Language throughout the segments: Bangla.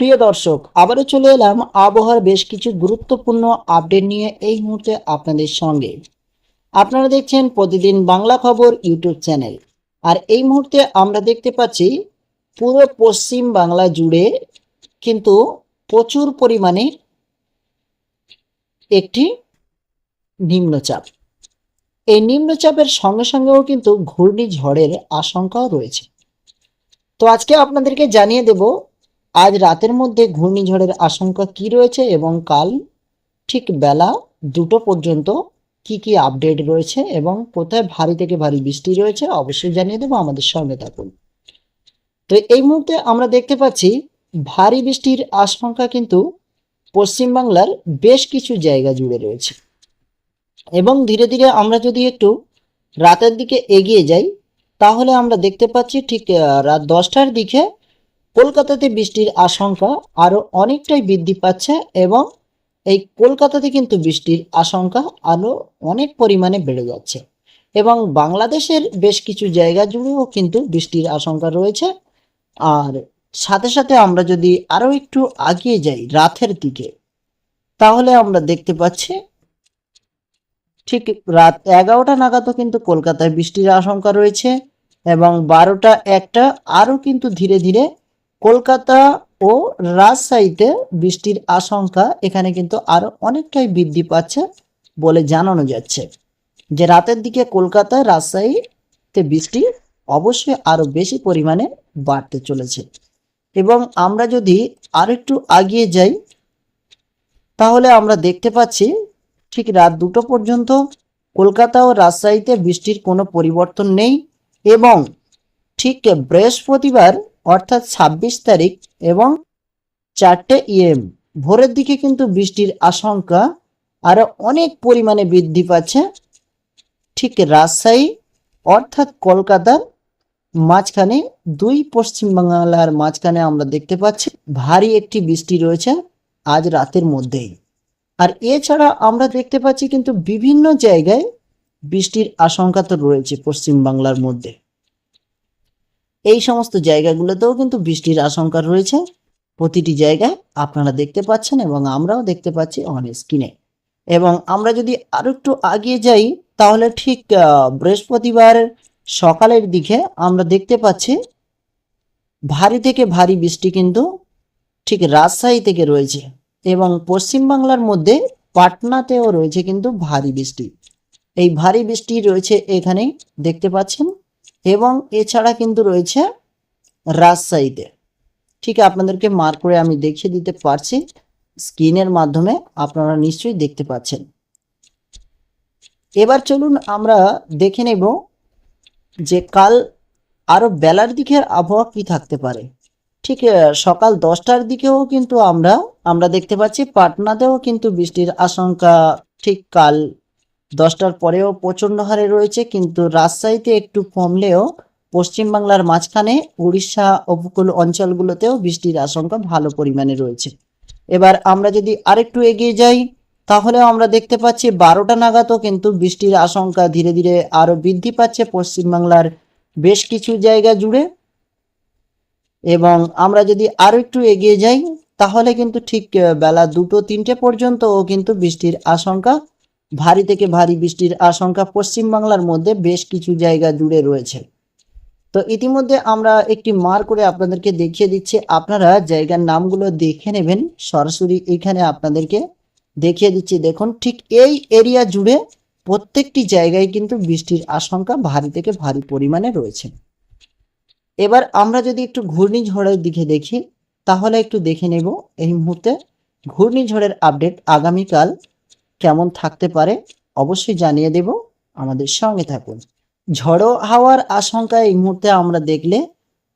প্রিয় দর্শক, আবারও চলে এলাম আবহাওয়ার বেশ কিছু গুরুত্বপূর্ণ আপডেট নিয়ে এই মুহূর্তে আপনাদের সঙ্গে। আপনারা দেখছেন প্রতিদিন বাংলা খবর ইউটিউব চ্যানেল। আর এই মুহূর্তে আমরা দেখতে পাচ্ছি, পুরো পশ্চিম বাংলা জুড়ে কিন্তু প্রচুর পরিমাণে একটি নিম্নচাপ। এই নিম্নচাপের সঙ্গে সঙ্গেও কিন্তু ঘূর্ণিঝড়ের আশঙ্কাও রয়েছে। তো আজকে আপনাদেরকে জানিয়ে দেব আজ রাতের মধ্যে ঘূর্ণিঝড়ের আশঙ্কা কি রয়েছে এবং কাল ঠিক বেলা দুটো পর্যন্ত কি কি আপডেট রয়েছে এবং কোথায় ভারী থেকে ভারী বৃষ্টি রয়েছে অবশ্যই জানিয়ে দেবো আমাদের সঙ্গে থাকুন। তো এই মুহূর্তে আমরা দেখতে পাচ্ছি ভারী বৃষ্টির আশঙ্কা কিন্তু পশ্চিমবাংলার বেশ কিছু জায়গা জুড়ে রয়েছে। এবং ধীরে ধীরে আমরা যদি একটু রাতের দিকে এগিয়ে যাই, তাহলে আমরা দেখতে পাচ্ছি ঠিক রাত দশটার দিকে কলকাতাতে বৃষ্টির আশঙ্কা আরও অনেকটাই বৃদ্ধি পাচ্ছে এবং এই কলকাতাতে কিন্তু বৃষ্টির আশঙ্কা আরও অনেক পরিমাণে বেড়ে যাচ্ছে। এবং বাংলাদেশের বেশ কিছু জায়গা জুড়েও কিন্তু বৃষ্টির আশঙ্কা রয়েছে। আর সাথে সাথে আমরা যদি আরও একটু আগিয়ে যাই রাতের দিকে, তাহলে আমরা দেখতে পাচ্ছি ঠিক রাত এগারোটা নাগাদও কিন্তু কলকাতায় বৃষ্টির আশঙ্কা রয়েছে এবং বারোটা একটা আরও কিন্তু ধীরে ধীরে কলকাতা ও রাজশাহীতে বৃষ্টির আশঙ্কা এখানে কিন্তু আরও অনেকটাই বৃদ্ধি পাচ্ছে বলে জানানো যাচ্ছে। যে রাতের দিকে কলকাতা, রাজশাহীতে বৃষ্টি অবশ্যই আরও বেশি পরিমাণে বাড়তে চলেছে। এবং আমরা যদি আরেকটু আগিয়ে যাই, তাহলে আমরা দেখতে পাচ্ছি ঠিক রাত দুটো পর্যন্ত কলকাতা ও রাজশাহীতে বৃষ্টির কোনো পরিবর্তন নেই এবং ঠিক বৃহস্পতিবার অর্থাৎ ছাব্বিশ তারিখ এবং চারটে ইএম ভোরের দিকে কিন্তু বৃষ্টির আশঙ্কা আরও অনেক পরিমাণে বৃদ্ধি পাচ্ছে। ঠিক রাজশাহী অর্থাৎ কলকাতার মাঝখানে, দুই পশ্চিম বাংলার মাঝখানে আমরা দেখতে পাচ্ছি, ভারী একটি বৃষ্টি রয়েছে আজ রাতের মধ্যেই। আর এছাড়া আমরা দেখতে পাচ্ছি কিন্তু বিভিন্ন জায়গায় বৃষ্টির আশঙ্কা তো রয়েছে পশ্চিম বাংলার মধ্যে। এই সমস্ত জায়গাগুলোতেও কিন্তু বৃষ্টির আশঙ্কা রয়েছে। প্রতিটি জায়গায় আপনারা দেখতে পাচ্ছেন এবং আমরাও দেখতে পাচ্ছি অন স্ক্রিনে এবং আমরা যদি আরও একটু আগিয়ে যাই, তাহলে ঠিক বৃহস্পতিবার সকালের দিকে আমরা দেখতে পাচ্ছি, ভারী থেকে ভারী বৃষ্টি কিন্তু ঠিক রাজশাহী থেকে রয়েছে এবং পশ্চিমবাংলার মধ্যে পাটনাতেও রয়েছে কিন্তু ভারী বৃষ্টি। এই ভারী বৃষ্টি রয়েছে এখানে দেখতে পাচ্ছেন। এবং এছাড়া কিন্তু রয়েছে রাজশাহীতে। ঠিক আপনাদেরকে মার্ক করে আমি দেখিয়ে দিতে পারছি স্ক্রিনের মাধ্যমে আপনারা নিশ্চয়ই দেখতে পাচ্ছেন। এবার চলুন আমরা দেখে নেব যে কাল আরও বেলার দিকের আবহাওয়া কি থাকতে পারে। ঠিক সকাল দশটার দিকেও কিন্তু আমরা আমরা দেখতে পাচ্ছি, পাটনাতেও কিন্তু বৃষ্টির আশঙ্কা ঠিক কাল দশটার পরেও প্রচণ্ড হারে রয়েছে, কিন্তু রাজশাহীতে একটু কমলেও পশ্চিমবাংলার মাঝখানে উড়িষ্যা উপকূল অঞ্চলগুলোতেও বৃষ্টির আশঙ্কা ভালো পরিমাণে রয়েছে। এবার আমরা যদি আরেকটু এগিয়ে যাই, তাহলেও আমরা দেখতে পাচ্ছি বারোটা নাগাদও কিন্তু বৃষ্টির আশঙ্কা ধীরে ধীরে আরও বৃদ্ধি পাচ্ছে পশ্চিমবাংলার বেশ কিছু জায়গা জুড়ে। এবং আমরা যদি আরও একটু এগিয়ে যাই, তাহলে কিন্তু ঠিক বেলা দুটো তিনটে পর্যন্তও কিন্তু বৃষ্টির আশঙ্কা ভারী থেকে ভারী বৃষ্টির আশঙ্কা পশ্চিমবাংলার মধ্যে বেশ কিছু জায়গা জুড়ে রয়েছে। তো ইতিমধ্যে আমরা একটি মার করে আপনাদেরকে দেখিয়ে দিচ্ছি। আপনারা জায়গার নামগুলো দেখে নেবেন। সরাসরি এখানে আপনাদেরকে দেখিয়ে দিচ্ছি। দেখুন, ঠিক এই এরিয়া জুড়ে প্রত্যেকটি জায়গায় কিন্তু বৃষ্টির আশঙ্কা ভারী থেকে ভারী পরিমাণে রয়েছে। এবার আমরা যদি একটু ঘূর্ণিঝড়ের দিকে দেখি, তাহলে একটু দেখে নেব। এই মুহূর্তে ঘূর্ণিঝড়ের আপডেট আগামীকাল কেমন থাকতে পারে অবশ্যই জানিয়ে দেব। আমাদের সঙ্গে থাকুন। ঝড়ো হাওয়ার আশঙ্কা এই মুহূর্তে আমরা দেখলে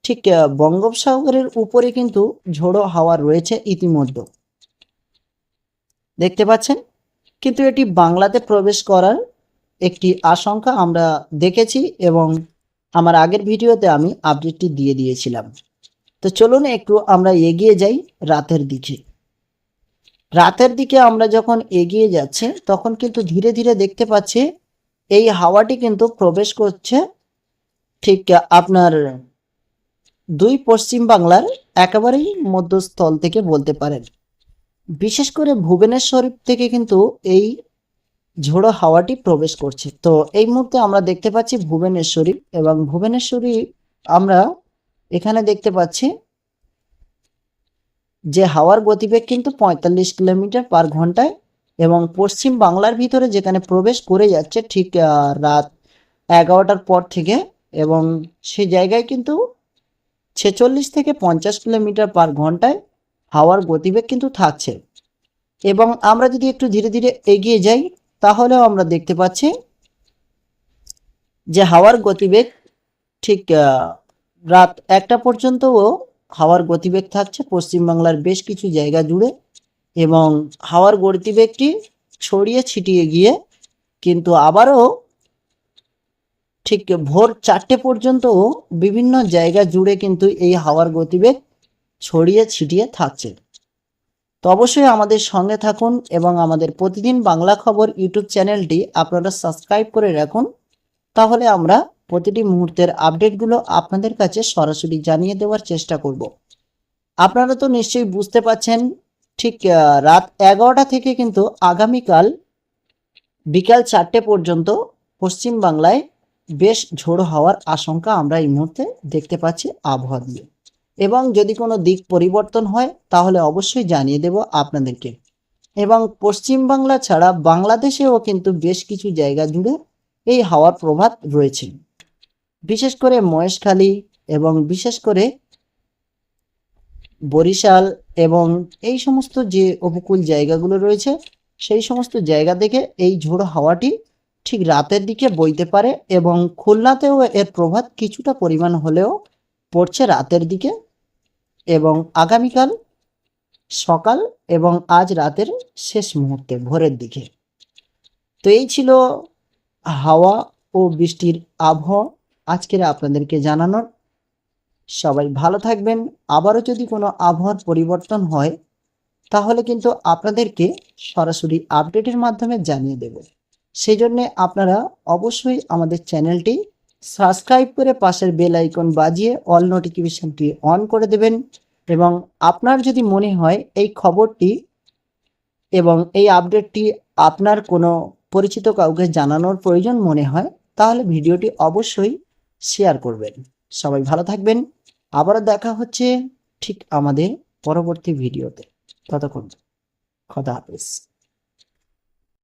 ঠিক বঙ্গোপসাগরের উপরে কিন্তু ঝোড়ো হাওয়া রয়েছে ইতিমধ্যে। দেখতে পাচ্ছেন? কিন্তু এটি বাংলাতে প্রবেশ করার একটি আশঙ্কা আমরা দেখেছি এবং আমার আগের ভিডিওতে আমি আপডেটটি দিয়ে দিয়েছিলাম। তো চলুন একটু আমরা এগিয়ে যাই রাতের দিকে। রাতের দিকে আমরা যখন এগিয়ে যাচ্ছে, তখন কিন্তু ধীরে ধীরে দেখতে পাচ্ছি এই হাওয়াটি কিন্তু প্রবেশ করছে ঠিক আপনার দুই পশ্চিম বাংলার একেবারেই মধ্যস্থল থেকে বলতে পারেন। বিশেষ করে ভুবনেশ্বর থেকে কিন্তু এই ঝোড়ো হাওয়াটি প্রবেশ করছে। তো এই মুহূর্তে আমরা দেখতে পাচ্ছি ভুবনেশ্বরী এবং ভুবনেশ্বরী আমরা এখানে দেখতে পাচ্ছি যে হাওয়ার গতিবেগ কিন্তু পঁয়তাল্লিশ কিলোমিটার পার ঘন্টায় এবং পশ্চিম বাংলার ভিতরে যেখানে প্রবেশ করে যাচ্ছে ঠিক রাত এগারোটার পর থেকে এবং সে জায়গায় কিন্তু ছেচল্লিশ থেকে পঞ্চাশ কিলোমিটার পার ঘন্টায় হাওয়ার গতিবেগ কিন্তু থাকছে। এবং আমরা যদি একটু ধীরে ধীরে এগিয়ে যাই, তাহলেও আমরা দেখতে পাচ্ছি যে হাওয়ার গতিবেগ ঠিক রাত একটা পর্যন্তও হাওয়ার গতিবেগ থাকছে, পশ্চিমবাংলার বেশ কিছু জায়গা জুড়ে এবং হাওয়ার গতিবেগটি ছড়িয়ে ছিটিয়ে গিয়ে কিন্তু আবারও ঠিক ভোর চারটে পর্যন্ত বিভিন্ন জায়গা জুড়ে কিন্তু এই হাওয়ার গতিবেগ ছড়িয়ে ছিটিয়ে থাকছে। তো অবশ্যই আমাদের সঙ্গে থাকুন এবং আমাদের প্রতিদিন বাংলা খবর ইউটিউব চ্যানেলটি আপনারা সাবস্ক্রাইব করে রাখুন, তাহলে আমরা প্রতিটি মুহূর্তের আপডেটগুলো আপনাদের কাছে সরাসরি জানিয়ে দেওয়ার চেষ্টা করব। আপনারা তো নিশ্চয়ই বুঝতে পাচ্ছেন, ঠিক রাত এগারোটা থেকে কিন্তু আগামীকাল বিকাল চারটে পর্যন্ত পশ্চিম বাংলায় বেশ ঝোড়ো হওয়ার আশঙ্কা আমরা এই মুহূর্তে দেখতে পাচ্ছি আবহাওয়া দিয়ে। এবং যদি কোনো দিক পরিবর্তন হয়, তাহলে অবশ্যই জানিয়ে দেব আপনাদেরকে। এবং পশ্চিম বাংলা ছাড়া বাংলাদেশেও কিন্তু বেশ কিছু জায়গা জুড়ে এই হাওয়ার প্রভাব রয়েছে। বিশেষ করে মহেশখালী এবং বিশেষ করে বরিশাল এবং এই সমস্ত যে উপকূল জায়গাগুলো রয়েছে, সেই সমস্ত জায়গা থেকে এই ঝোড়ো হাওয়াটি ঠিক রাতের দিকে বইতে পারে এবং খুলনাতেও এর প্রভাব কিছুটা পরিমাণ হলেও পড়ছে রাতের দিকে এবং আগামীকাল সকাল এবং আজ রাতের শেষ মুহূর্তে ভোরের দিকে। তো এই ছিল হাওয়া ও বৃষ্টির আবহাওয়া। আজকের আপনাদেরকে জানানোর। সবাই ভালো থাকবেন। আবারও যদি কোনো আবহাওয়ার পরিবর্তন হয়, তাহলে কিন্তু আপনাদেরকে সরাসরি আপডেটের মাধ্যমে জানিয়ে দেব। সেই জন্যে আপনারা অবশ্যই আমাদের চ্যানেলটি সাবস্ক্রাইব করে পাশের বেল আইকন বাজিয়ে অল নোটিফিকেশনটি অন করে দেবেন এবং আপনার যদি মনে হয় এই খবরটি এবং এই আপডেটটি আপনার কোনো পরিচিত কাউকে জানানোর প্রয়োজন মনে হয়, তাহলে ভিডিওটি অবশ্যই শেয়ার করবেন। সবাই ভালো থাকবেন। আবারও দেখা হচ্ছে ঠিক আমাদের পরবর্তী ভিডিওতে। ততক্ষণ, খোদা হাফেজ।